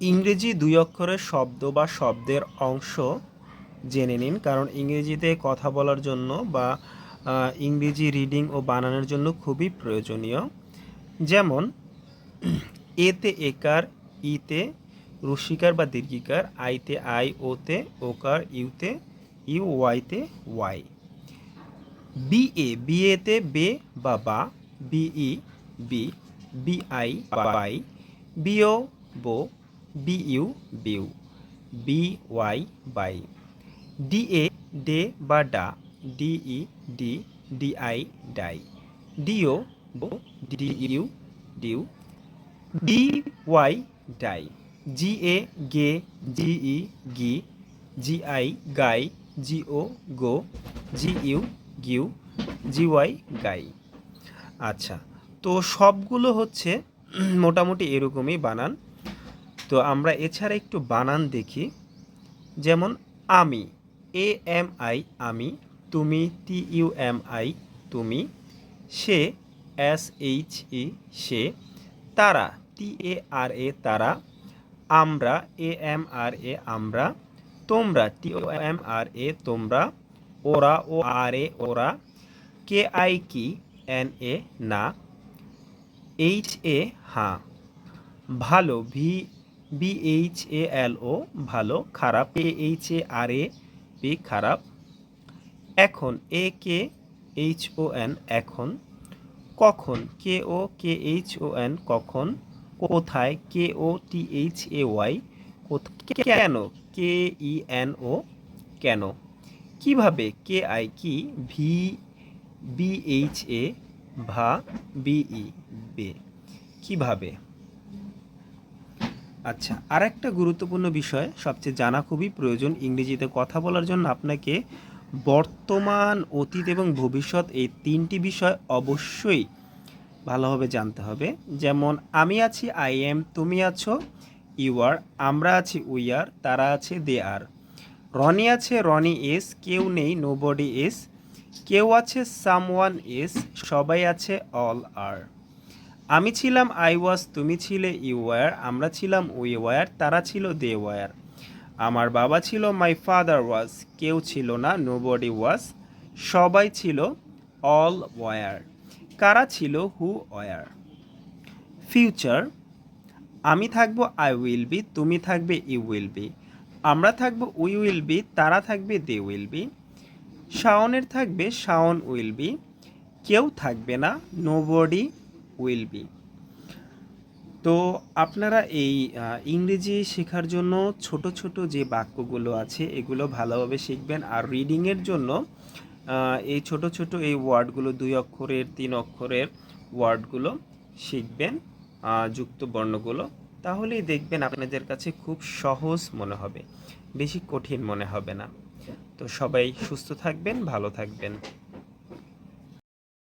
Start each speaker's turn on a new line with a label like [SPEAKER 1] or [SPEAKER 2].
[SPEAKER 1] ইংরেজি দুই অক্ষরের শব্দ বা শব্দের অংশ জেনে নিন, কারণ ইংরেজিতে কথা বলার জন্য বা ইংরেজি রিডিং ও বানানোর জন্য খুবই প্রয়োজনীয়। যেমন, এতে একার, ইতে রসিকার বা দীর্ঘিকার, আইতে আই, ওতে ওকার, ইউতে ইউ, ওয়াইতে ওয়াই। বি এ বিএতে বে বা বা, B E, B B I by, B O, বো B U view B Y by. D A, day বা ডা, D E, D, D I, die. D O, বো, ডিইউ, ডিউ। ডি ওয়াই ডাই। জি এ গে, জিই, গি G I guy G O go G U গিউ G Y গাই। আচ্ছা তো সবগুলো হচ্ছে মোটামুটি এরকমই বানান। তো আমরা এছাড়া একটু বানান দেখি। যেমন আমি, এ এম আই, আমি, তুমি, টি ইউ এম আই, তুমি, সে, এস এইচ ই, সে, তারা, টি এ আর এ, তারা, আমরা, এ এম আর এ, আমরা, তোমরা, টি ও এম আর এ, তোমরা, ওরা, ও আর এ, ওরা, কে আই কি, এন এ, না, এইচ এ হ্যাঁ ভালো, V B H A L O ভালো, খারাপ A H A R A P খারাপ। এখন এ কে এইচ ও এন এখন। কখন? কে ও কে এইচ ও এন কখন? কোথায়? কে ও টি এইচ এ ওয়াই কেন? কে ই এন ও কেন? কীভাবে? কে আই কি? ভি বি এইচ এ ভা বিই বে। কীভাবে? আচ্ছা আর একটা গুরুত্বপূর্ণ বিষয় সবচেয়ে জানা খুবই প্রয়োজন ইংরেজিতে কথা বলার জন্য আপনাকে বর্তমান, অতীত এবং ভবিষ্যৎ এই তিনটি বিষয় অবশ্যই ভালোভাবে জানতে হবে। যেমন, আমি আছি আই এম তুমি আছো ইউ আর আমরা আছি উই আর তারা আছে দে আর রনি আছে, রনি এস কেউ নেই নো বডি এস কেউ আছে সামওয়ান এস সবাই আছে অল আর আমি ছিলাম আই ওয়াজ তুমি ছিলে ইউ ওয়ার আমরা ছিলাম উই ওয়ার তারা ছিল দে ওয়ার আমার বাবা ছিল মাই ফাদার ওয়াজ কেউ ছিল না নো বডি ওয়াজ সবাই ছিল অল ওয়ার কারা ছিল হু ওয়ার ফিউচার আমি থাকব আই উইল বি তুমি থাকবে ইউ উইল বি আমরা থাকব উই উইল বি তারা থাকবে দে উইল বি শাওনের থাকবে, শাওন উইল বি কেউ থাকবে না নো বডি উইল বি তো আপনারা এই ইংরেজি শেখার জন্য ছোট ছোট যে বাক্যগুলো আছে, এগুলো ভালোভাবে শিখবেন। আর রিডিংয়ের জন্য এই ছোট ছোট এই ওয়ার্ডগুলো, দুই অক্ষরের, তিন অক্ষরের ওয়ার্ডগুলো শিখবেন যুক্ত বর্ণগুলো। তাহলেই দেখবেন আপনাদের কাছে খুব সহজ মনে হবে, বেশি কঠিন মনে হবে না। তো সবাই সুস্থ থাকবেন, ভালো থাকবেন।